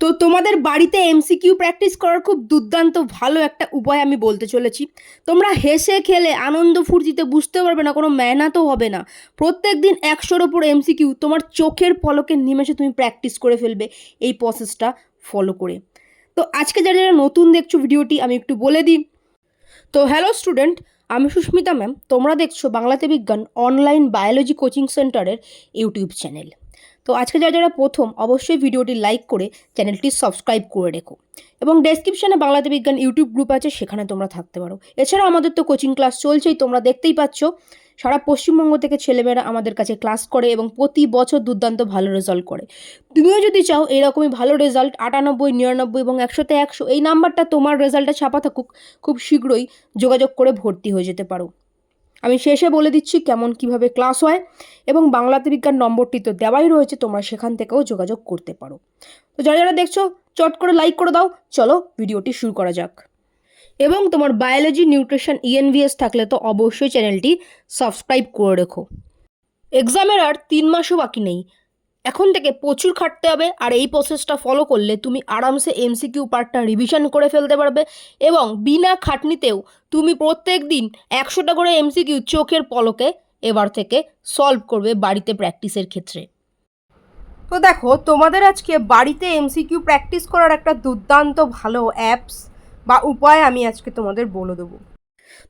তো তোমাদের বাড়িতে এমসিকিউ প্র্যাকটিস করার খুব দুর্দান্ত ভালো একটা উপায় আমি বলতে চলেছি। তোমরা হেসে খেলে আনন্দ ফুর্তিতে বুঝতে পারবে না, কোনো মেহনতও হবে না। প্রত্যেক দিন একশোর ওপর এমসিকিউ তোমার চোখের পলকের নিমেষে তুমি প্র্যাকটিস করে ফেলবে এই প্রসেসটা ফলো করে। তো আজকে যারা যারা নতুন দেখছ ভিডিওটি, আমি একটু বলে দিই। তো হ্যালো স্টুডেন্ট আমি সুস্মিতা ম্যাম তোমরা দেখছ বাংলাতে বিজ্ঞান অনলাইন বায়োলজি কোচিং সেন্টারের ইউটিউব চ্যানেল তো আজকে যারা যারা প্রথম, অবশ্যই ভিডিওটি লাইক করে চ্যানেলটি সাবস্ক্রাইব করে রেখো। এবং ডেসক্রিপশনে বাংলাতে বিজ্ঞান ইউটিউব গ্রুপ আছে, সেখানে তোমরা থাকতে পারো। এছাড়া আমাদের তো কোচিং ক্লাস চলছেই, তোমরা দেখতেই পাচ্ছ। সারা পশ্চিমবঙ্গ থেকে ছেলেমেয়েরা আমাদের কাছে ক্লাস করে এবং প্রতি বছর দুর্দান্ত ভালো রেজাল্ট করে। তুমিও যদি চাও, এরকমই ভালো রেজাল্ট আটানব্বই, নিরানব্বই এবং একশোতে একশো, এই নাম্বারটা তোমার রেজাল্টটা ছাপা থাকুক, খুব শীঘ্রই যোগাযোগ করে ভর্তি হয়ে যেতে পারো। আমি শেষে বলে দিচ্ছি কেমন কীভাবে ক্লাস হয় এবং বাংলাতে বিজ্ঞান নম্বরটি তো দেওয়াই রয়েছে, তোমরা সেখান থেকেও যোগাযোগ করতে পারো। তো যারা যারা দেখছ, চট করে লাইক করে দাও, চলো ভিডিওটি শুরু করা যাক। এবং তোমার বায়োলজি নিউট্রিশন ইএনভিএস থাকলে তো অবশ্যই চ্যানেলটি সাবস্ক্রাইব করে রেখো। এক্সামের আর তিন মাসও বাকি নেই। এখন থেকে প্রচুর খাটতে হবে আর এই প্রসেসটা ফলো করলে তুমি আরামসে এমসিকিউ পার্টটা রিভিশন করে ফেলতে পারবে এবং বিনা খাটনিতেও তুমি প্রত্যেক দিন একশোটা করে এমসিকিউ চোখের পলকে এবার থেকে সলভ করবে বাড়িতে প্র্যাকটিসের ক্ষেত্রে। তো দেখো, তোমাদের আজকে বাড়িতে এমসিকিউ প্র্যাকটিস করার একটা দুর্দান্ত ভালো অ্যাপস বা উপায় আমি আজকে তোমাদের বলে দেবো।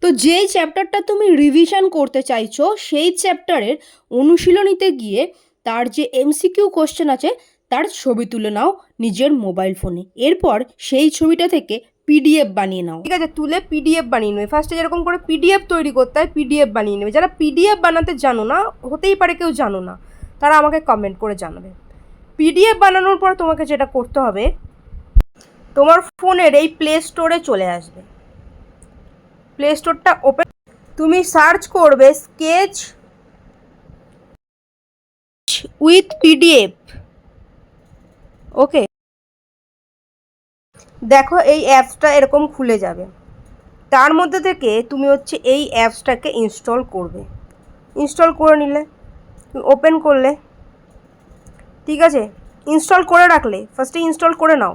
তো যেই চ্যাপ্টারটা তুমি রিভিশন করতে চাইছো, সেই চ্যাপ্টারের অনুশীলনীতে গিয়ে তার যে এমসিকিউ কোশ্চেন আছে, তার ছবি তুলে নাও নিজের মোবাইল ফোনে। এরপর সেই ছবিটা থেকে পিডিএফ বানিয়ে নাও। ঠিক আছে, তুলে পিডিএফ বানিয়ে নেবে। ফার্স্টে যেরকম করে পিডিএফ তৈরি করতে হয়, পিডিএফ বানিয়ে নেবে। যারা পিডিএফ বানাতে জানো না, হতেই পারে কেউ জানো না, তারা আমাকে কমেন্ট করে জানাবে। পিডিএফ বানানোর পর তোমাকে যেটা করতে হবে, তোমার ফোনের এই প্লে স্টোরে চলে আসবে। প্লে স্টোরটা ওপেন তুমি সার্চ করবে স্কেচ উইথ পিডিএফ ওকে দেখো এই অ্যাপসটা এরকম খুলে যাবে। তার মধ্যে থেকে তুমি হচ্ছে এই অ্যাপসটাকে ইনস্টল করবে। ইনস্টল করে নিলে ওপেন করলে, ঠিক আছে? ইনস্টল করে রাখলে ফার্স্টে ইনস্টল করে নাও।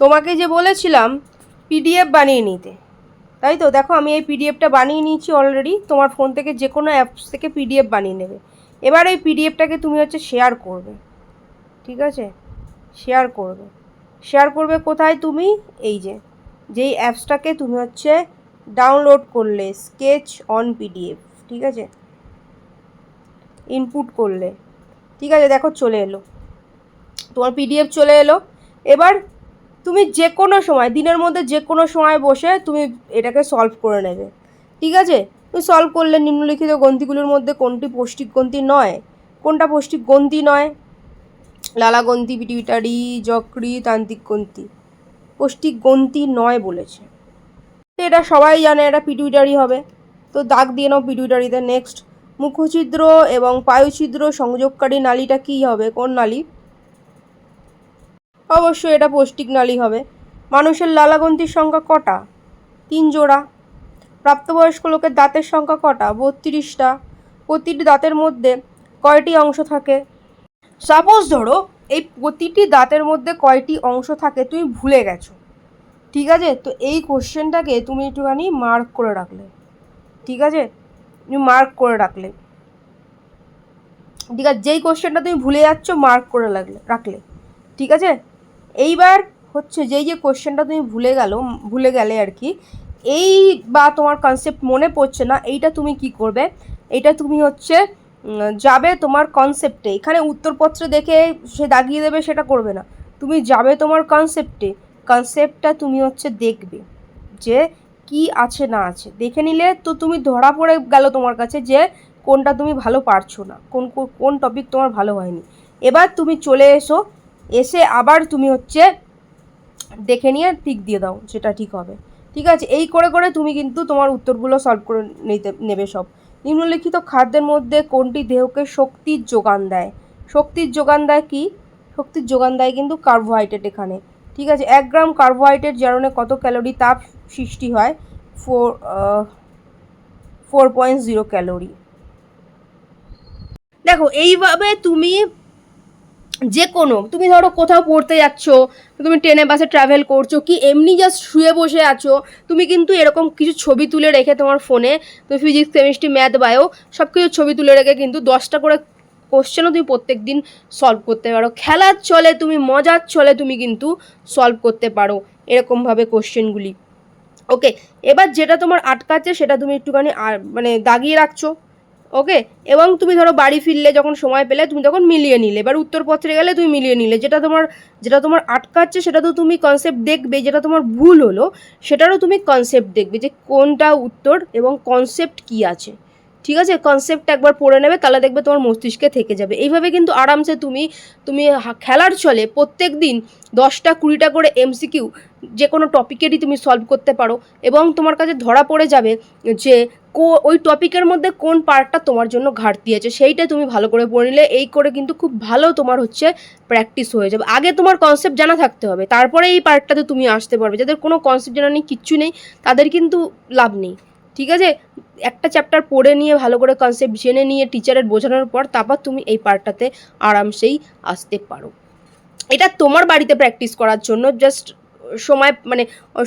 তোমাকে যে বলেছিলাম পিডিএফ বানিয়ে নিতে। তাই তো? দেখো আমি এই পিডিএফটা বানিয়ে নিয়েছি অলরেডি তোমার ফোন থেকে যে কোনো অ্যাপস থেকে পিডিএফ বানিয়ে নেবে। এবার এই পিডিএফটাকে তুমি হচ্ছে শেয়ার করবে, ঠিক আছে? শেয়ার করবে। শেয়ার করবে কোথায় তুমি? এই যে, যেই অ্যাপসটাকে তুমি হচ্ছে ডাউনলোড করলে স্কেচ অন পিডিএফ ঠিক আছে? ইনপুট করলে, ঠিক আছে? দেখো চলে এলো। তোমার পিডিএফ চলে এলো। এবার তুমি যে কোনো সময়, দিনের মধ্যে যে কোনো সময় বসে তুমি এটাকে সলভ করে নেবে, ঠিক আছে? সলভ করলে নিম্নলিখিত গ্রন্থিগুলোর মধ্যে কোনটি পৌষ্টিক গ্রন্থি নয়? কোনটা পৌষ্টিক গ্রন্থি নয়? লালা গ্রন্থি পিটুইটারি যকৃ তান্ত্রিক গ্রন্থি। পৌষ্টিক গ্রন্থি নয় বলেছে। তো এটা সবাই জানে, এটা পিটুইটারি হবে। তো দাগ দিয়ে নাও পিটুইটারিতে নেক্সট মুখছিদ্র এবং পায়ুছিদ্র সংযোগকারী নালীটা কী হবে? কোন নালী? অবশ্যই এটা পৌষ্টিক নালী হবে। মানুষের লালাগ্রন্থির সংখ্যা কটা? তিন জোড়া। প্রাপ্তবয়স্ক লোকের দাঁতের সংখ্যা কটা? বত্রিশটা। প্রতিটি দাঁতের মধ্যে কয়টি অংশ থাকে? সাপোজ ধরো, এই প্রতিটি দাঁতের মধ্যে কয়টি অংশ থাকে তুমি ভুলে গেছো। ঠিক আছে? তো এই কোশ্চেনটাকে তুমি একটুখানি মার্ক করে রাখলে। ঠিক আছে? তুমি মার্ক করে রাখলে। ঠিক আছে? যেই কোশ্চেনটা তুমি ভুলে যাচ্ছ মার্ক করে লাগলে, রাখলে। ঠিক আছে? এইবার হচ্ছে যেই যে কোশ্চেনটা তুমি ভুলে গেল, ভুলে গেলে আর কি এই বা তোমার কনসেপ্ট মনে পড়ছে না, এইটা তুমি কি করবে? এইটা তুমি হচ্ছে যাবে তোমার কনসেপ্টে এখানে উত্তরপত্রে দেখে সে দাগিয়ে দেবে, সেটা করবে না। তুমি যাবে তোমার কনসেপ্টে কনসেপ্টটা তুমি হচ্ছে দেখবে যে কি আছে, না আছে। দেখে নিলে তো তুমি ধরা পড়ে গেল তোমার কাছে যে কোনটা তুমি ভালো পারছ না, কোন, কোন- কোন টপিক তোমার ভালো হয়নি। এবার তুমি চলে এসো, এসে আবার তুমি হচ্ছে দেখে নিয়ে টিক দিয়ে দাও, যেটা ঠিক হবে। ঠিক আছে? এই করে করে তুমি কিন্তু তোমার উত্তরগুলো সলভ করে নিতে, নেবে সব। নিম্নলিখিত খাদ্যের মধ্যে কোনটি দেহকে শক্তির যোগান দেয়? শক্তির যোগান দেয় কি? শক্তির যোগান দেয় কিন্তু কার্বোহাইড্রেট এখানে। ঠিক আছে? এক গ্রাম কার্বোহাইড্রেট জারণে কত ক্যালোরি তাপ সৃষ্টি হয়? Four four point zero calorie দেখো, এইভাবে তুমি যে কোনো তুমি ধরো কোথাও পড়তে যাচ্ছ, তুমি ট্রেনে বাসে ট্রাভেল করছ, কি এমনি জাস্ট শুয়ে বসে আছো, তুমি কিন্তু এরকম কিছু ছবি তুলে রেখে তোমার ফোনে তুমি ফিজিক্স কেমিস্ট্রি ম্যাথ বায়ো সব কিছু ছবি তুলে রেখে কিন্তু দশটা করে কোশ্চেনও তুমি প্রত্যেক দিন সলভ করতে পারো। খেলার চলে তুমি, মজার চলে তুমি কিন্তু সলভ করতে পারো এরকমভাবে কোশ্চেনগুলি ওকে এবার যেটা তোমার আটকাচ্ছে সেটা তুমি একটুখানি আর- মানে দাগিয়ে রাখছো। ওকে? এবং তুমি ধরো বাড়ি ফিরলে যখন সময় পেলে, তুমি তখন মিলিয়ে নিলে। এবার উত্তরপত্রে গেলে তুমি মিলিয়ে নিলে। যেটা তোমার যেটা তোমার আটকাচ্ছে, সেটা তো তুমি কনসেপ্ট দেখবে। যেটা তোমার ভুল হলো, সেটারও তুমি কনসেপ্ট দেখবে যে কোনটা উত্তর এবং কনসেপ্ট কী আছে। ঠিক আছে? কনসেপ্ট একবার পড়ে নেবে, তাহলে দেখবে তোমার মস্তিষ্কে থেকে যাবে। এইভাবে কিন্তু আরামসে তুমি তুমি খেলার চলে প্রত্যেক দিন দশটা, কুড়িটা করে এমসিকিউ যে কোনো টপিকেরই তুমি সলভ করতে পারো। এবং তোমার কাছে ধরা পড়ে যাবে যে, কো, ওই টপিকের মধ্যে কোন পার্টটা তোমার জন্য ঘাটতি আছে, সেইটা তুমি ভালো করে পড়ে নিলে, এই করে কিন্তু খুব ভালো তোমার হচ্ছে প্র্যাকটিস হয়ে যাবে। আগে তোমার কনসেপ্ট জানা থাকতে হবে, তারপরে এই পার্টটাতে তুমি আসতে পারবে। যাদের কোনো কনসেপ্ট জানা নেই, কিচ্ছু নেই, তাদের কিন্তু লাভ নেই। ঠিক আছে? একটা চ্যাপ্টার পড়ে নিয়ে, ভালো করে কনসেপ্ট জেনে নিয়ে টিচারের বোঝানোর পর তারপর তুমি এই পার্টটাতে আরামসেই আসতে পারো। এটা তোমার বাড়িতে প্র্যাকটিস করার জন্য জাস্ট সময় মানে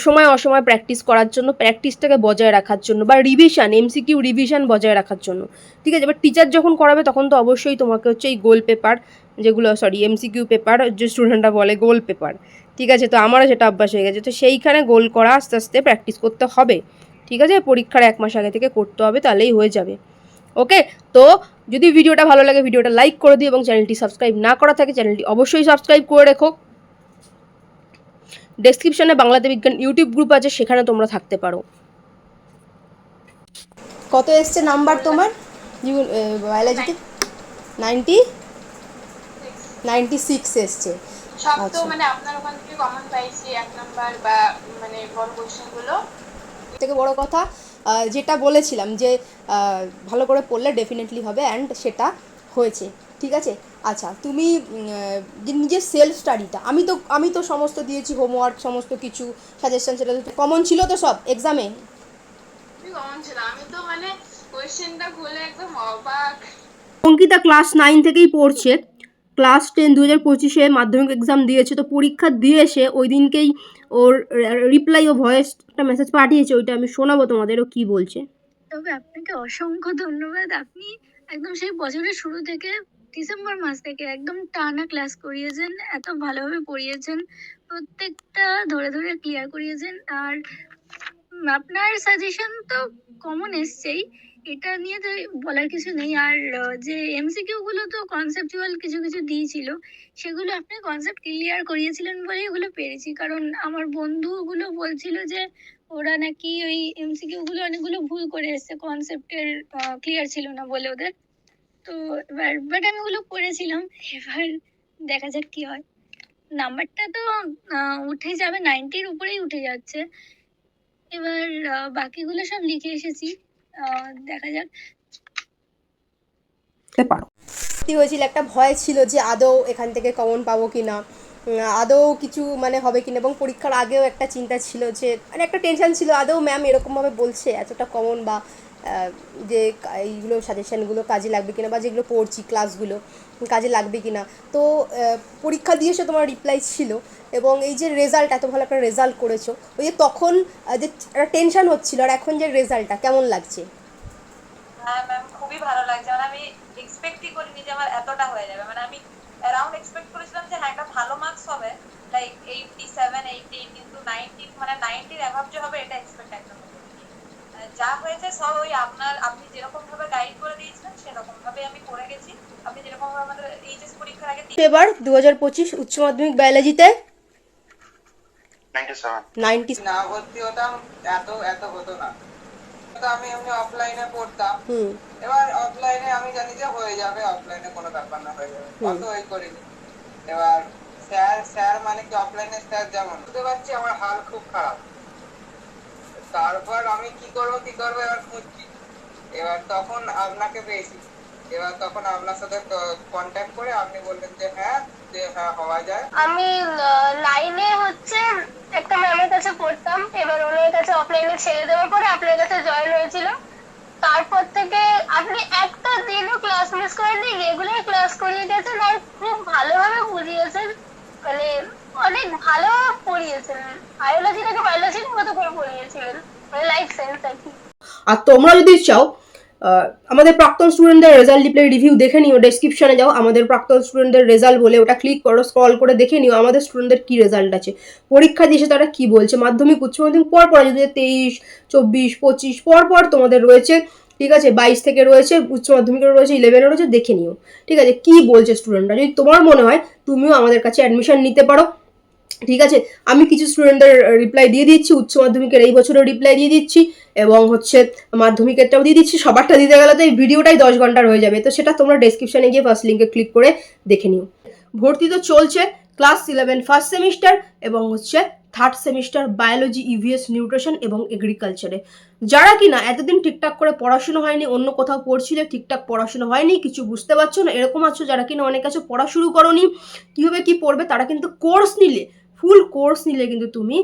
সময় অসময় প্র্যাকটিস করার জন্য প্র্যাকটিসটাকে বজায় রাখার জন্য বা রিভিশন এমসিকিউ রিভিশন বজায় রাখার জন্য। ঠিক আছে? এবার টিচার যখন করাবে, তখন তো অবশ্যই তোমাকে হচ্ছে এই গোল পেপার যেগুলো সরি এমসিকিউ পেপার যে স্টুডেন্টরা বলে গোল পেপার ঠিক আছে? তো আমারও সেটা অভ্যাস হয়ে গেছে। তো সেইখানে গোল করা আস্তে আস্তে প্র্যাকটিস করতে হবে। ঠিক আছে? পরীক্ষার এক মাস আগে থেকে করতে হবে তাহলেই হয়ে যাবে। ওকে? তো যদি ভিডিওটা ভালো লাগে ভিডিওটা লাইক করে দিও এবং চ্যানেলটি সাবস্ক্রাইব না করা থাকে চ্যানেলটি অবশ্যই সাবস্ক্রাইব করে রেখো। ডেসক্রিপশনে বাংলাতে বিজ্ঞান ইউটিউব গ্রুপ আছে সেখানে তোমরা থাকতে পারো। কত এসছে নাম্বার তোমার? জীবন বায়োলজিতে নাইনটি নাইনটি সিক্স এসছে। সব তো আচ্ছা। মানে আপনার ওখান থেকে কমন পাইছি এক নাম্বার বা মানে বড় কোশ্চেন গুলো থেকে বড় কথা যেটা বলেছিলাম যে ভালো করে পড়লে ডেফিনেটলি হবে অ্যান্ড সেটা হয়েছে। ঠিক আছে? আচ্ছা তুমি যে নিজের সেলফ স্টাডিটা আমি তো আমি তো সমস্ত দিয়েছি হোমওয়ার্ক সমস্ত কিছু সাজেশন সেটা তো কমন ছিল তো সব এক্সামে কমন ছিল। আমি তো মানে কোশ্চেনটা খুলে একদম অবাক। অঙ্কিতা ক্লাস নাইন থেকেই পড়ছে। ক্লাস টেন দু হাজার পঁচিশে মাধ্যমিক এক্সাম দিয়েছে তো পরীক্ষা দিয়ে এসে ওই দিনকেই ওর রিপ্লাই ও ভয়েস একটা মেসেজ পাঠিয়েছে, ওইটা আমি শোনাবো তোমাদের ও কী বলছে। তবে আপনাকে অসংখ্য ধন্যবাদ। আপনি একদম সেই বছরের শুরু থেকে ডিসেম্বর মাস থেকে একদম টানা ক্লাস করিয়েছেন, এত ভালোভাবে পড়িয়েছেন, প্রত্যেকটা ধরে ধরে ক্লিয়ার করিয়েছেন। আর আপনার সাজেশন তো কমন এসছেই। এটা নিয়ে তো বলার কিছু নেই। আর যে এমসিকিউ গুলো তো কনসেপচুয়াল কিছু কিছু দিয়েছিল, সেগুলো আপনি কনসেপ্ট ক্লিয়ার করিয়েছিলেন বলেই ওগুলো পেরেছি। কারণ আমার বন্ধুগুলো বলছিল যে, ওরা নাকি ওই এমসিকিউ গুলো অনেকগুলো ভুল করে এসেছে কনসেপ্টের ক্লিয়ার ছিল না বলে ওদের। তো এবার বাট আমি ওগুলো করেছিলাম। এবার দেখা যাক কি হয়। নাম্বারটা তো উঠে যাবে নাইনটির উপরেই উঠে যাচ্ছে। এবার বাকিগুলো সব লিখে এসেছি। দেখা যাক। পারো। সত্যি হয়েছিল একটা ভয় ছিল যে আদৌ এখান থেকে কমন পাবো কি না আদৌ কিছু মানে হবে কিনা এবং পরীক্ষার আগেও একটা চিন্তা ছিল যে মানে একটা টেনশন ছিল আদৌ ম্যাম এরকমভাবে বলছে এতটা কমন বা যে এইগুলো সাজেশনগুলো কাজে লাগবে কিনা বা যেগুলো পড়ছি ক্লাসগুলো কাজে লাগবে কি না তো পরীক্ষা দিয়ে সে তোমার রিপ্লাই ছিল এবং এই যে রেজাল্ট এত ভালো একটা রেজাল্ট করেছ, ওই যে তখন যে একটা টেনশন হচ্ছিল আর এখন যে রেজাল্টটা কেমন লাগছে? হ্যাঁ ম্যাম খুবই ভালো লাগছে। মানে আমি এক্সপেক্টই করিনি যে আমার এতটা হয়ে যাবে। মানে আমি অ্যারাউন্ড এক্সপেক্ট করেছিলাম যে হ্যাঁ একটা ভালো মার্কস হবে লাইক এইটটি সেভেন এইটটি কিন্তু নাইনটি মানে নাইনটির অ্যাভাব যে হবে, এটা এক্সপেক্ট একদম যা হয়েছে সব ওই আপনার আপনি যেরকম ভাবে গাইড করে দিয়েছিলেন সেরকম ভাবে আমি করে গেছি। আপনি যেরকম ভাবে আমাদের এইচএস পরীক্ষার আগে এবার দু হাজার পঁচিশ উচ্চ মাধ্যমিক বায়োলজিতে 97 নাইনটি না ভর্তি হতাম এত এত হতো না। তো আমি এমনি অফলাইনে পড়তাম। হুম। এবার অফলাইনে আমি জানি যে হয়ে যাবে অফলাইনে কোনো ব্যাপার না হয়ে যাবে। অত ওই করিনি। এবার স্যার স্যার মানে কি অফলাইনে স্যার যেমন বুঝতে পারছি আমার হাল খুব খারাপ। তারপর আমি কি করব কি করব, এবার খুঁজছি। এবার তখন আপনাকে পেয়েছি। এবার তখন আপনার সাথে কন্ট্যাক্ট করে আপনি বললেন যে হ্যাঁ যে হ্যাঁ হওয়া যায়। আমি নাইনে হচ্ছে একটা ম্যামের কাছে পড়তাম। এবার ওনার কাছে অফলাইনে ছেড়ে দেওয়ার পরে আপনার কাছে জয়েন হয়েছিল। তারপর থেকে আপনি একটা দিনও ক্লাস মিস করেননি রেগুলার ক্লাস করিয়ে গেছেন আর খুব ভালোভাবে বুঝিয়েছেন। মানে অনেক ভালো পড়িয়েছেন। বায়োলজিটাকে বায়োলজির মতো করে পড়িয়েছিলেন মানে লাইফ সায়েন্স আর কি। আর তোমরা যদি চাও আমাদের প্রাক্তন স্টুডেন্টদের রেজাল্ট রিপ্লাই রিভিউ দেখে নিও ডেসক্রিপশনে যাও, আমাদের প্রাক্তন স্টুডেন্টদের রেজাল্ট বলে ওটা ক্লিক করো স্ক্রল করে দেখে নিও, আমাদের স্টুডেন্টদের কী রেজাল্ট আছে। পরীক্ষা দিয়েছে তারা কি বলছে? মাধ্যমিক, উচ্চ মাধ্যমিক, পর পর যদি তেইশ, চব্বিশ, পঁচিশ, পর পর তোমাদের রয়েছে, ঠিক আছে, বাইশ থেকে রয়েছে, উচ্চ মাধ্যমিকের রয়েছে ইলেভেনে রয়েছে, দেখে নিও। ঠিক আছে, কি বলছে স্টুডেন্টরা যদি তোমার মনে হয়, তুমিও আমাদের কাছে অ্যাডমিশন নিতে পারো। ঠিক আছে? আমি কিছু স্টুডেন্টদের রিপ্লাই দিয়ে দিচ্ছি, উচ্চ মাধ্যমিকের এই বছরের রিপ্লাই দিয়ে দিচ্ছি, এবং হচ্ছে মাধ্যমিকেরটাও দিয়ে দিচ্ছি, সবারটা দিতে গেলে তো এই ভিডিওটাই দশ ঘণ্টার হয়ে যাবে, তো সেটা তোমরা ডেসক্রিপশনে গিয়ে ফার্স্ট লিঙ্কে ক্লিক করে দেখে নিও। ভর্তি তো চলছে ক্লাস ইলেভেন ফার্স্ট সেমিস্টার এবং হচ্ছে third semester biology EVS nutrition এবং এগ্রিকালচারে যারা কিনা এতদিন ঠিকঠাক করে পড়াশুনো হয়নি, অন্য কোথাও পড়ছিলে, ঠিকঠাক পড়াশোনা হয়নি, কিছু বুঝতে পারছ না, এরকম আছো যারা কিনা অনেক কাছে পড়া শুরু করনি, কীভাবে কি পড়বে, তারা কিন্তু কোর্স নিলে ফুল কোর্স নিলে কিন্তু তুমি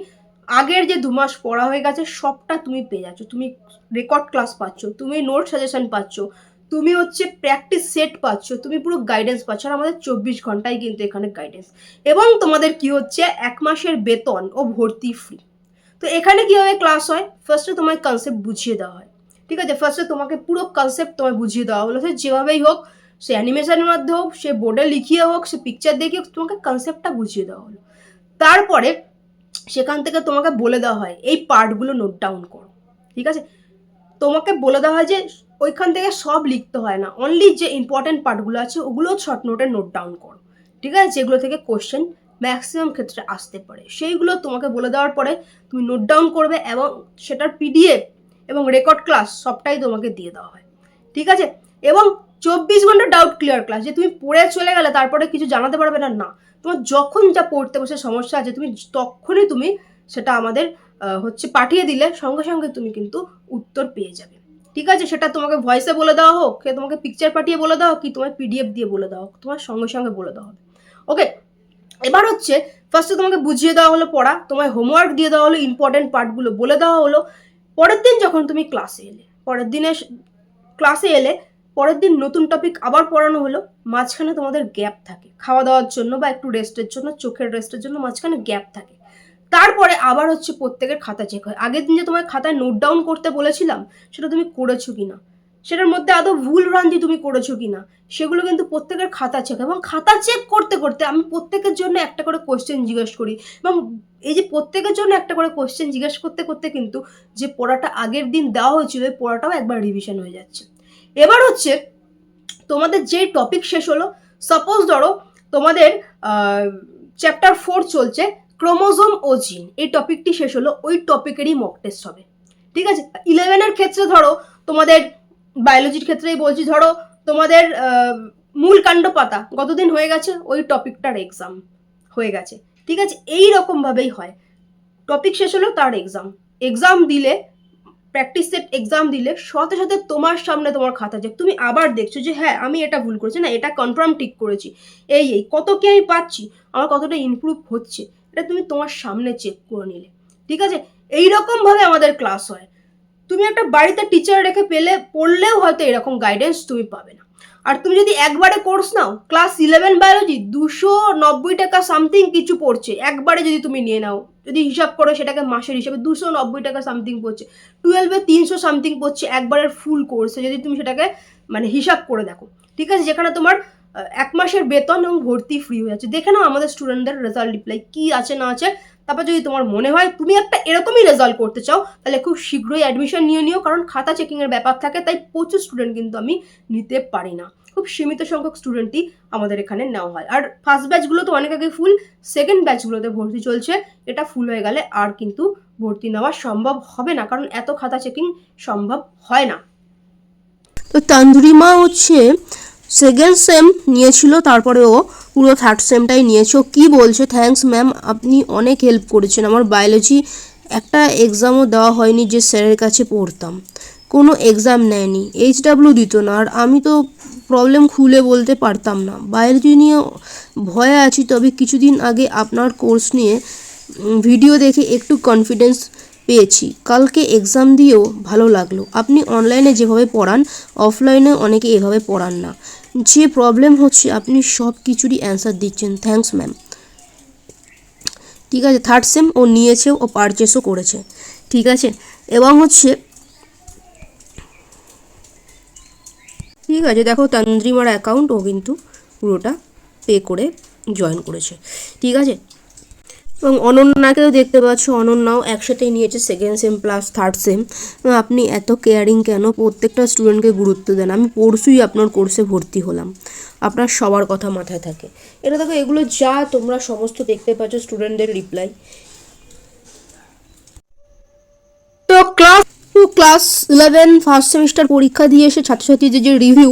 আগের যে দু মাস পড়া হয়ে গেছে, সবটা তুমি পেয়ে যাচ্ছ। তুমি রেকর্ড ক্লাস পাচ্ছ, তুমি নোট সাজেশন পাচ্ছ, তুমি হচ্ছে প্র্যাকটিস সেট পাচ্ছ, তুমি পুরো গাইডেন্স পাচ্ছ। আর আমাদের চব্বিশ ঘন্টায় কিন্তু এখানে গাইডেন্স এবং তোমাদের কি হচ্ছে, এক মাসের বেতন ও ভর্তি ফ্রি তো এখানে কীভাবে ক্লাস হয়? ফার্স্টে তোমায় কনসেপ্ট বুঝিয়ে দেওয়া হয়। ঠিক আছে? ফার্স্টে তোমাকে পুরো কনসেপ্ট তোমায় বুঝিয়ে দেওয়া হলো। সে যেভাবেই হোক, সে অ্যানিমেশনের মাধ্যমে হোক, সে বোর্ডে লিখিয়ে হোক, সে পিকচার দেখে হোক, তোমাকে কনসেপ্টটা বুঝিয়ে দেওয়া হলো। তারপরে সেখান থেকে তোমাকে বলে দেওয়া হয়, এই পার্টগুলো নোট ডাউন করো, ঠিক আছে? তোমাকে বলে দেওয়া হয় যে ওইখান থেকে সব লিখতে হয় না অনলি যে ইম্পর্টেন্ট পার্টগুলো আছে ওগুলো শর্ট নোটে নোট ডাউন করো, ঠিক আছে? যেগুলো থেকে কোশ্চেন ম্যাক্সিমাম ক্ষেত্রে আসতে পারে। সেইগুলো তোমাকে বলে দেওয়ার পরে তুমি নোট ডাউন করবে এবং সেটার পিডিএফ এবং রেকর্ড ক্লাস সবটাই তোমাকে দিয়ে দেওয়া হয়, ঠিক আছে? এবং চব্বিশ ঘণ্টা ডাউট ক্লিয়ার ক্লাস যে তুমি পড়ে চলে গেলে তারপরে কিছু জানাতে পারবে না না। তোমার যখন যা পড়তে বসে সমস্যা আছে, তুমি তখনই তুমি সেটা আমাদের হচ্ছে পাঠিয়ে দিলে সঙ্গে সঙ্গে তুমি কিন্তু উত্তর পেয়ে যাবে। ঠিক আছে? সেটা তোমাকে ভয়েসে বলে দেওয়া হোক কে তোমাকে পিকচার পাঠিয়ে বলে দেওয়া হোক কি তোমার পিডিএফ দিয়ে বলে দেওয়া হোক, তোমার সঙ্গে সঙ্গে বলে দেওয়া হবে। ওকে এবার হচ্ছে ফার্স্টে তোমাকে বুঝিয়ে দেওয়া হলো পড়া, তোমায় হোমওয়ার্ক দিয়ে দেওয়া হলো ইম্পর্টেন্ট পার্টগুলো বলে দেওয়া হলো। পরের দিন যখন তুমি ক্লাসে এলে, পরের দিনে ক্লাসে এলে পরের দিন নতুন টপিক আবার পড়ানো হলো, মাঝখানে তোমাদের গ্যাপ থাকে। খাওয়া দাওয়ার জন্য বা একটু রেস্টের জন্য, চোখের রেস্টের জন্য মাঝখানে গ্যাপ থাকে। তারপরে আবার হচ্ছে প্রত্যেকের খাতা চেক হয়। আগের দিন যে তোমার খাতায় নোট ডাউন করতে বলেছিলাম, সেটা তুমি করেছ কি না সেটার মধ্যে আদৌ ভুল ভ্রান্তি তুমি করেছ কি না সেগুলো কিন্তু প্রত্যেকের খাতা চেক এবং খাতা চেক করতে করতে আমি প্রত্যেকের জন্য একটা করে কোয়েশ্চেন জিজ্ঞেস করি। এবং এই যে প্রত্যেকের জন্য একটা করে কোয়েশ্চেন জিজ্ঞেস করতে করতে কিন্তু যে পড়াটা আগের দিন দেওয়া হয়েছিল ওই পড়াটাও একবার রিভিশন হয়ে যাচ্ছে। এবার হচ্ছে তোমাদের যে টপিক শেষ হলো সাপোজ ধরো তোমাদের চ্যাপ্টার ফোর চলছে ক্রোমোজোম ও জিন এই টপিকটি শেষ হলো, ওই টপিকেরই মক টেস্ট হবে। ঠিক আছে? ইলেভেনের ক্ষেত্রে ধরো তোমাদের বায়োলজির ক্ষেত্রেই বলছি, ধরো তোমাদের মূল কাণ্ড পাতা গতদিন হয়ে গেছে? ওই টপিকটার এক্সাম হয়ে গেছে। ঠিক আছে? এই রকমভাবেই হয়। টপিক শেষ হলো তার এক্সাম এক্সাম দিলে প্র্যাকটিস সেট এক্সাম দিলে সাথে সাথে তোমার সামনে তোমার খাতা যাক। তুমি আবার দেখছ যে হ্যাঁ আমি এটা ভুল করেছি, না, এটা কনফার্ম ঠিক করেছি। এই এই, কত কি আমি পাচ্ছি? আমার কতটা ইমপ্রুভ হচ্ছে? এটা তুমি তোমার সামনে চেক করে নিলে। ঠিক আছে? এই রকমভাবে আমাদের ক্লাস হয়। তুমি একটা বাড়িতে টিচার রেখে পেলে, পড়লেও হয়তো এরকম গাইডেন্স তুমি পাবে না। আর তুমি যদি একবারে কোর্স নাও ক্লাস ইলেভেন বায়োলজি দুশো নব্বই টাকা সামথিং কিছু পড়ছে, একবারে যদি তুমি নিয়ে নাও, যদি হিসাব করো সেটাকে মাসের হিসাবে দুশো নব্বই টাকা সামথিং পড়ছে টুয়েলভে তিনশো সামথিং পড়ছে একবারের ফুল কোর্সে যদি তুমি সেটাকে মানে হিসাব করে দেখো, ঠিক আছে? যেখানে তোমার এক মাসের বেতন এবং ভর্তি ফ্রি হয়ে যাচ্ছে। দেখে নাও আমাদের স্টুডেন্টদের রেজাল্ট রিপ্লাই কী আছে, না আছে। তারপর যদি তোমার মনে হয় তুমি একটা এরকমই রেজাল্ট করতে চাও, তাহলে খুব শীঘ্রই অ্যাডমিশন নিয়ে নিও, কারণ খাতা চেকিংয়ের ব্যাপার থাকে, তাই প্রচুর স্টুডেন্ট কিন্তু আমি নিতে পারি না। খুব সীমিত সংখ্যক স্টুডেন্টই আমাদের এখানে নেওয়া হয়। আর ফার্স্ট ব্যাচগুলো তো অনেক আগে ফুল সেকেন্ড ব্যাচগুলোতে ভর্তি চলছে, এটা ফুল হয়ে গেলে আর কিন্তু ভর্তি নেওয়া সম্ভব হবে না, কারণ এত খাতা চেকিং সম্ভব হয় না। তো তান্দুরিমা হচ্ছে সেকেন্ড সেম নিয়েছিল তারপরে ও পুরো থার্ড সেমটাই নিয়েছো। কী বলছে? থ্যাঙ্কস ম্যাম আপনি অনেক হেল্প করেছেন। আমার বায়োলজি একটা এক্সামও দেওয়া হয়নি যে স্যারের কাছে পড়তাম। কোনো এক্সাম নেয়নি। এইচ ডাব্লিউ দিত না। আর আমি তো প্রবলেম খুলে বলতে পারতাম না। বায়োলজি নিয়ে ভয়ে আছি, তবে কিছুদিন আগে আপনার কোর্স নিয়ে ভিডিও দেখে একটু কনফিডেন্স পেয়েছি। কালকে এক্সাম দিয়েও ভালো লাগল। আপনি অনলাইনে যেভাবে পড়ান অফলাইনে অনেকে এভাবে পড়ান না। যে প্রবলেম হচ্ছে, আপনি সব কিছুরই অ্যান্সার দিচ্ছেন। থ্যাঙ্কস ম্যাম ঠিক আছে থার্ড সেম ও নিয়েছে, ও পারচেসও করেছে। ঠিক আছে? এবং হচ্ছে, ঠিক আছে, দেখো তন্দ্রিমার অ্যাকাউন্ট ও কিন্তু পুরোটা পে করে জয়েন করেছে। ঠিক আছে? এবং অনন্যাকেও দেখতে পাচ্ছ, অনন্যাও একসাথেই নিয়েছে second sem plus third sem আপনি এত কেয়ারিং কেন? প্রত্যেকটা স্টুডেন্টকে গুরুত্ব দেন। আমি পরশুই আপনার কোর্সে ভর্তি হলাম। আপনার সবার কথা মাথায় থাকে। এটা দেখো, এগুলো যা তোমরা সমস্ত দেখতে পাচ্ছ স্টুডেন্টদের রিপ্লাই তো class to class eleven first semester পরীক্ষা দিয়ে এসে ছাত্রছাত্রীদের যে রিভিউ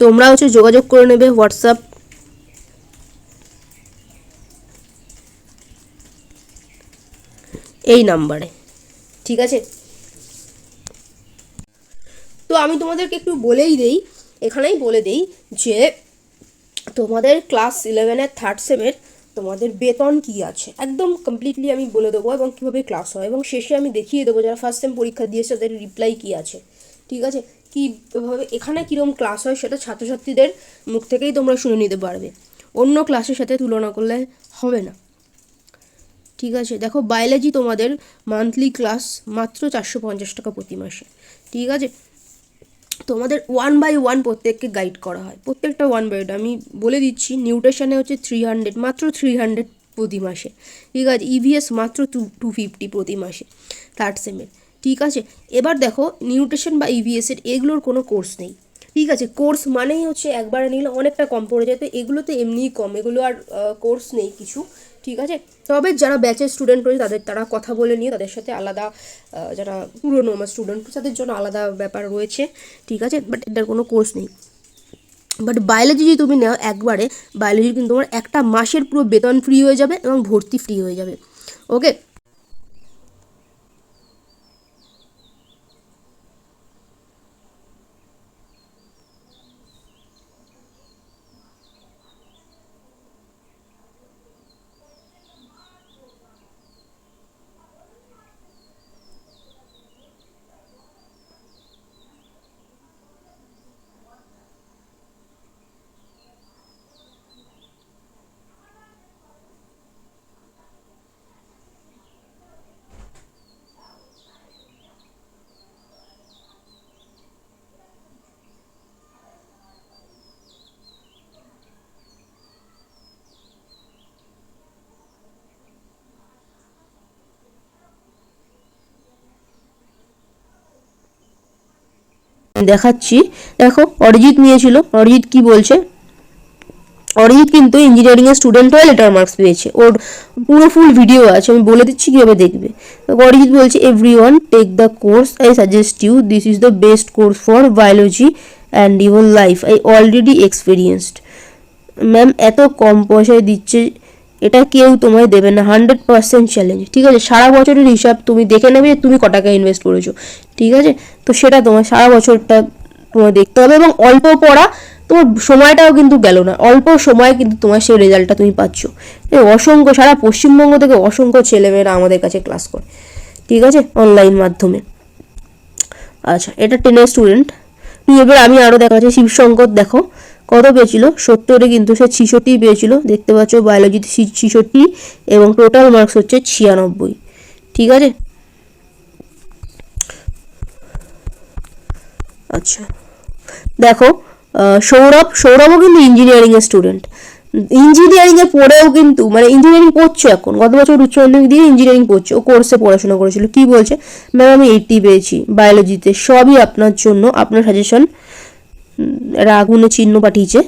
তোমরা হচ্ছে যোগাযোগ করে নেবে হোয়াটসঅ্যাপ। এই নাম্বারে, ঠিক আছে? তো আমি তোমাদেরকে একটু বলেই দেই, এখানেই বলে দেই যে তোমাদের ক্লাস ইলেভেনের থার্ড সেমের তোমাদের বেতন কি আছে? একদম কমপ্লিটলি আমি বলে দেবো এবং কীভাবে ক্লাস হয় এবং শেষে আমি দেখিয়ে দেবো যারা ফার্স্ট সেম পরীক্ষা দিয়েছে, তাদের রিপ্লাই কী আছে? ঠিক আছে? কীভাবে এখানে কীরকম ক্লাস হয় সেটা ছাত্রছাত্রীদের মুখ থেকেই তোমরা শুনে নিতে পারবে। অন্য ক্লাসের সাথে তুলনা করলে হবে না। ঠিক আছে, দেখো বায়োলজি তোমাদের মান্থলি ক্লাস মাত্র চারশো পঞ্চাশ টাকা প্রতি মাসে। ঠিক আছে? তোমাদের ওয়ান বাই ওয়ান প্রত্যেককে গাইড করা হয়। প্রত্যেকটা ওয়ান বাই আমি বলে দিচ্ছি নিউট্রিশনে হচ্ছে থ্রি হান্ড্রেড মাত্র থ্রি হান্ড্রেড প্রতি মাসে। ঠিক আছে? ইভিএস মাত্র টু টু ফিফটি প্রতি মাসে থার্ড সেমের ঠিক আছে? এবার দেখো নিউট্রিশন বা ইভিএসের এগুলোর কোনো কোর্স নেই। ঠিক আছে? কোর্স মানেই হচ্ছে একবারে নিলে, অনেকটা কম পড়ে যায়। তো এগুলো তো এমনিই কম। এগুলো আর কোর্স নেই কিছু। ঠিক আছে? তবে যারা ব্যাচের স্টুডেন্ট রয়েছে, তাদের, তারা কথা বলে নিয়ে তাদের সাথে আলাদা যারা পুরনো আমার স্টুডেন্ট তাদের জন্য আলাদা ব্যাপার রয়েছে। ঠিক আছে? বাট এটার কোনো কোর্স নেই। বাট বায়োলজি যদি তুমি নেও একবারে বায়োলজি কিন্তু তোমার একটা মাসের পুরো বেতন ফ্রি হয়ে যাবে এবং ভর্তি ফ্রি হয়ে যাবে। ওকে দেখাচ্ছি। দেখো, অরিজিৎ নিয়েছিল। অরিজিৎ কি বলছে? অরিজিৎ কিন্তু ইঞ্জিনিয়ারিং এর স্টুডেন্ট হয়ে লেটার মার্কস পেয়েছে। ওর পুরো ফুল ভিডিও আছে, আমি বলে দিচ্ছি কীভাবে দেখবে। অরিজিৎ বলছে every one take the course I suggest you this is the best course for biology and your life I already experienced ma'am এত কম পয়সায় দিচ্ছে এটা কেউ তোমায় দেবে না হান্ড্রেড পার্সেন্ট চ্যালেঞ্জ ঠিক আছে? সারা বছরের হিসাব তুমি দেখে নেবে তুমি ক টাকা ইনভেস্ট করেছ, ঠিক আছে? তো সেটা তোমার সারা বছরটা তোমার দেখতে হবে এবং অল্প পড়া তোমার সময়টাও কিন্তু গেল না, অল্প সময়ে কিন্তু তোমার সেই রেজাল্টটা তুমি পাচ্ছ। অসংখ্য, সারা পশ্চিমবঙ্গ থেকে অসংখ্য ছেলেমেয়েরা আমাদের কাছে ক্লাস করে, ঠিক আছে? অনলাইন মাধ্যমে। আচ্ছা এটা টেনের স্টুডেন্ট এবার আমি আরও দেখাচ্ছি, শিবশঙ্কর, দেখো। কত পেয়েছিল? সত্তরে কিন্তু সে ছিষট্টি পেয়েছিল। দেখতে পাচ্ছ বায়োলজিতে ছিষট্টি এবং টোটাল মার্কস হচ্ছে ছিয়ানব্বই। ঠিক আছে? আচ্ছা। দেখো সৌরভ, সৌরভও কিন্তু ইঞ্জিনিয়ারিংয়ের স্টুডেন্ট ইঞ্জিনিয়ারিংয়ে পড়েও কিন্তু মানে ইঞ্জিনিয়ারিং পড়ছে এখন। গত বছর উচ্চ মাধ্যমিক দিয়ে ইঞ্জিনিয়ারিং পড়ছে ও কোর্সে পড়াশোনা করেছিল। কি বলছে? ম্যাম আমি এইটটি পেয়েছি। বায়োলজিতে সবই আপনার জন্য। আপনার সাজেশন আগুনে চিহ্ন পাঠিয়েছে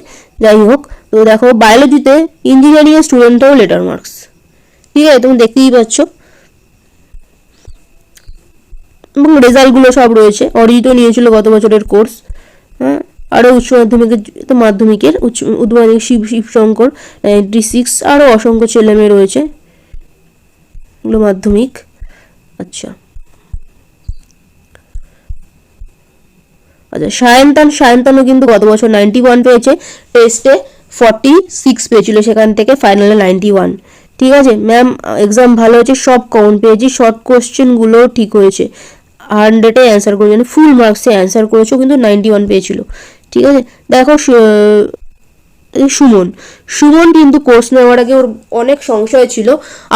যাই হোক, তো দেখো বায়োলজিতে ইঞ্জিনিয়ারিং এর স্টুডেন্টও লেটার মার্কস ঠিক আছে, তুমি দেখতেই পাচ্ছ। এবং রেজাল্টগুলো সব রয়েছে। অরিজিতও নিয়েছিল গত বছরের কোর্স হ্যাঁ আরও উচ্চ মাধ্যমিকের তো মাধ্যমিকের, উচ্চ উচ্চ মাধ্যমিক শিব, শিবশঙ্কর নাইনটি সিক্স আরও অসংখ্য ছেলে মেয়ে রয়েছে। এগুলো মাধ্যমিক। আচ্ছা। আচ্ছা সায়ন্তান, সায়ন্তানও কিন্তু গত বছর নাইনটি ওয়ান পেয়েছে। টেস্টে ফর্টি সিক্স পেয়েছিল সেখান থেকে ফাইনালে নাইনটি ওয়ান ঠিক আছে? ম্যাম এক্সাম ভালো হয়েছে, সব কমন পেয়েছি শর্ট কোশ্চেনগুলোও ঠিক হয়েছে। হান্ড্রেডে অ্যান্সার করেছে মানে ফুল মার্কসে অ্যান্সার করেছেও কিন্তু নাইনটি ওয়ান পেয়েছিল। ঠিক আছে? দেখো সুমন। সুমন কিন্তু কোর্স নেওয়ার আগে ওর অনেক সংশয় ছিল।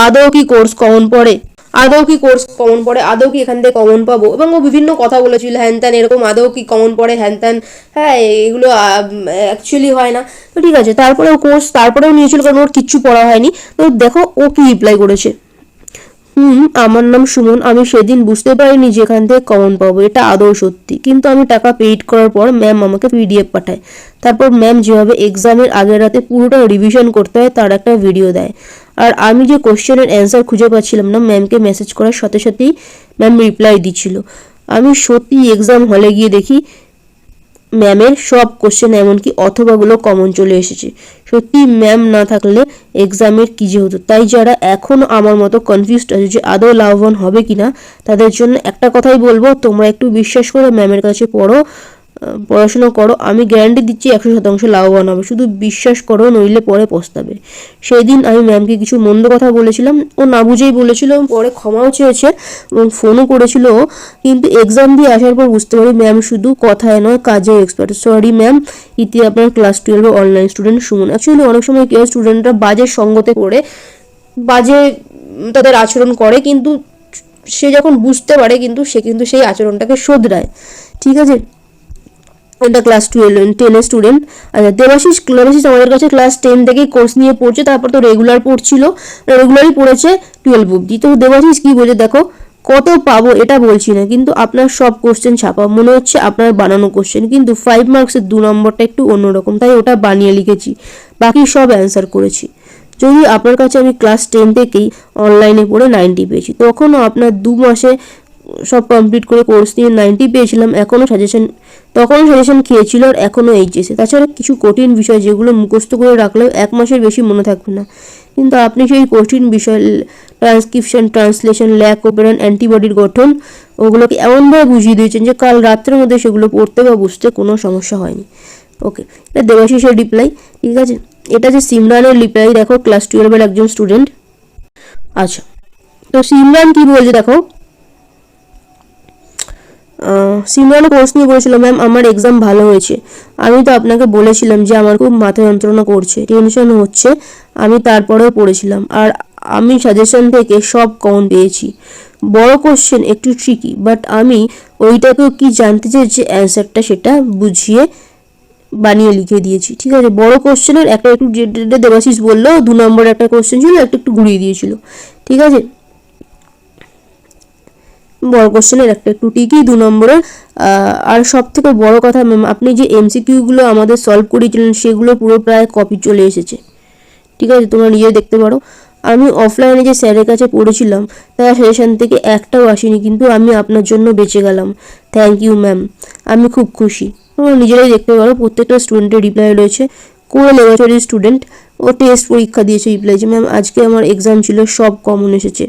আদৌ কি কোর্স কমন পড়ে? আদৌ কি কোর্স কমন পড়ে? আদৌ কি এখান থেকে কমন পাবো? এবং ও বিভিন্ন কথা বলেছিল, হ্যান ত্যান এরকম, আদৌ কি কমন পড়ে? হ্যান ত্যান হ্যাঁ এগুলো অ্যাকচুয়ালি হয় না। তো ঠিক আছে, তারপরে ও কোর্স তারপরেও নিয়েছিল, কারণ ওর কিচ্ছু পড়া হয়নি। তো দেখো, ও কি রিপ্লাই করেছে? হুম, আমার নাম সুমন। আমি সেদিন বুঝতে পারিনি যে এখান থেকে কমন পাবো। এটা আদৌ সত্যি। কিন্তু আমি টাকা পেইড করার পর ম্যাম আমাকে পিডিএফ পাঠায়। তারপর ম্যাম যেভাবে এক্সামের আগের রাতে পুরোটা রিভিশন করতে হয়, তার একটা ভিডিও দেয়। আর আমি যে কোশ্চেনের অ্যান্সার খুঁজে পাচ্ছিলাম না ম্যামকে মেসেজ করার সাথে সাথেই ম্যাম রিপ্লাই দিচ্ছিল। আমি সত্যি এক্সাম হলে গিয়ে দেখি ম্যামের সব কোশ্চেন এমনকি অথবাগুলো কমন চলে এসেছে। সত্যি ম্যাম না থাকলে এক্সামের কী যে হতো? তাই যারা এখনও আমার মতো কনফিউজড আছে যে আদৌ লাভবান হবে কি না তাদের জন্য একটা কথাই বলব, তোমরা একটু বিশ্বাস করে ম্যামের কাছে পড়ো। পড়াশোনা করো, আমি গ্যারান্টি দিচ্ছি একশো শতাংশ লাভবান হবে। শুধু বিশ্বাস করো, নইলে পরে পস্তাবে। সেই দিন আমি ম্যামকে কিছু মন্দ কথা বলেছিলাম। ও না বুঝেই বলেছিল, পরে ক্ষমাও চেয়েছে এবং ফোনও করেছিল কিন্তু এক্সাম দিয়ে আসার পর বুঝতে পারি ম্যাম শুধু কথায় নয় কাজে এক্সপার্ট সরি ম্যাম ইতি আপনার ক্লাস টুয়েলভে অনলাইন স্টুডেন্ট সুমন। অ্যাকচুয়ালি অনেক সময় কেউ স্টুডেন্টরা বাজে সঙ্গতে করে বাজে তাদের আচরণ করে, কিন্তু সে যখন বুঝতে পারে, কিন্তু সে কিন্তু সেই আচরণটাকে শোধরায়। ঠিক আছে? এটা ক্লাস টুয়েলভ টেনের স্টুডেন্ট আচ্ছা দেবাশিস দেবাশিস, আমাদের কাছে ক্লাস টেন থেকেই কোর্স নিয়ে পড়ছে, তারপর তো রেগুলার পড়ছিল। রেগুলারই পড়েছে টুয়েলভ অব্দি তো দেবাশিস, কী বলে দেখো, কত পাবো এটা বলছি না, কিন্তু আপনার সব কোশ্চেন ছাপা। মনে হচ্ছে আপনার বানানো কোশ্চেন কিন্তু ফাইভ মার্কসের দু নম্বরটা একটু অন্যরকম, তাই ওটা বানিয়ে লিখেছি। বাকি সব অ্যান্সার করেছি। যদি আপনার কাছে আমি ক্লাস টেন থেকেই অনলাইনে পড়ে নাইনটি পেয়েছি, তখনও আপনার দু মাসে সব কমপ্লিট করে কোর্স নিয়ে নাইনটি পেয়েছিলাম, এখনও সাজেশন তখনও সাজেশন খেয়েছিল আর এখনও এইচএসে তাছাড়া কিছু কঠিন বিষয় যেগুলো মুখস্থ করে রাখলেও এক মাসের বেশি মনে থাকবে না। কিন্তু আপনি সেই কঠিন বিষয় ট্রান্সক্রিপশন ট্রান্সলেশন ল্যাক ওপেরান অ্যান্টিবডির গঠন, ওগুলোকে এমনভাবে বুঝিয়ে দিয়েছেন যে কাল রাত্রের মধ্যে সেগুলো পড়তে বা বুঝতে কোনো সমস্যা হয়নি। ওকে এটা দেবাশিসের রিপ্লাই ঠিক আছে? এটা যে সিমরানের রিপ্লাই দেখো ক্লাস টুয়েলভের একজন স্টুডেন্ট আচ্ছা তো সিমরান কি বলছে, দেখো? আহ, কোর্স নিয়ে বলেছিল ম্যাম আমার এক্সাম ভালো হয়েছে। আমি তো আপনাকে বলেছিলাম যে আমার খুব মাথা যন্ত্রণা করছে টেনশন হচ্ছে। আমি তারপরেও পড়েছিলাম। আর আমি সাজেশন থেকে সব কমন পেয়েছি। বড় কোশ্চেন একটু ট্রিকি বাট আমি ওইটাকেও কি জানতে চেয়েছি অ্যান্সারটা সেটা বুঝিয়ে বানিয়ে লিখে দিয়েছি ঠিক আছে? বড় কোশ্চেনের একটা একটু দেবাশিস বলল দু নম্বর একটা কোশ্চেন ছিল একটা একটু ঘুরিয়ে দিয়েছিল ঠিক আছে? বড় কোশ্চেনের একটা একটু টিকি দু নম্বরের আর সব থেকে বড় কথা ম্যাম আপনি যে এমসিকিউগুলো আমাদের সলভ করিয়েছিলেন সেগুলো পুরো প্রায় কপি চলে এসেছে। ঠিক আছে? তোমরা নিজে দেখতে পারো। আমি অফলাইনে যে স্যারের কাছে পড়েছিলাম, তার সেশন থেকে একটাও আসেনি, কিন্তু আমি আপনার জন্য বেঁচে গেলাম। থ্যাংক ইউ ম্যাম আমি খুব খুশি। তোমরা নিজেরাই দেখতে পারো, প্রত্যেকটা স্টুডেন্টের রিপ্লাই রয়েছে। কোনো লেবারেটরি স্টুডেন্ট ও টেস্ট পরীক্ষা দিয়েছে রিপ্লাই যে ম্যাম আজকে আমার এক্সাম ছিল, সব কমন এসেছে।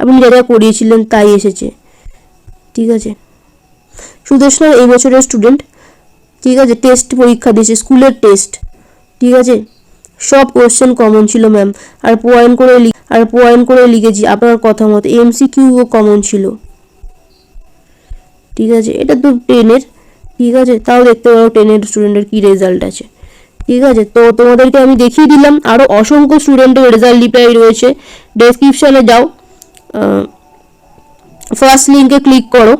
আপনি যা যা করিয়েছিলেন তাই এসেছে। ঠিক আছে? সুদেশনা এই বছরের স্টুডেন্ট ঠিক আছে? টেস্ট পরীক্ষা দিয়েছে, স্কুলের টেস্ট ঠিক আছে? সব কোশ্চেন কমন ছিল ম্যাম আর পয়েন্ট করে আর পয়েন্ট করে লিখেছি আপনার কথা মতো। এমসিকিউও কমন ছিল। ঠিক আছে? এটা তো টেনের ঠিক আছে? তাও দেখতে পারো টেনের স্টুডেন্টের কী রেজাল্ট আছে। ঠিক আছে? তো তোমাদেরকে আমি দেখিয়ে দিলাম। আরও অসংখ্য স্টুডেন্টের রেজাল্ট রিপ্লাই রয়েছে। ডেসক্রিপশানে যাও। ফার্স্ট লিঙ্কে ক্লিক করো।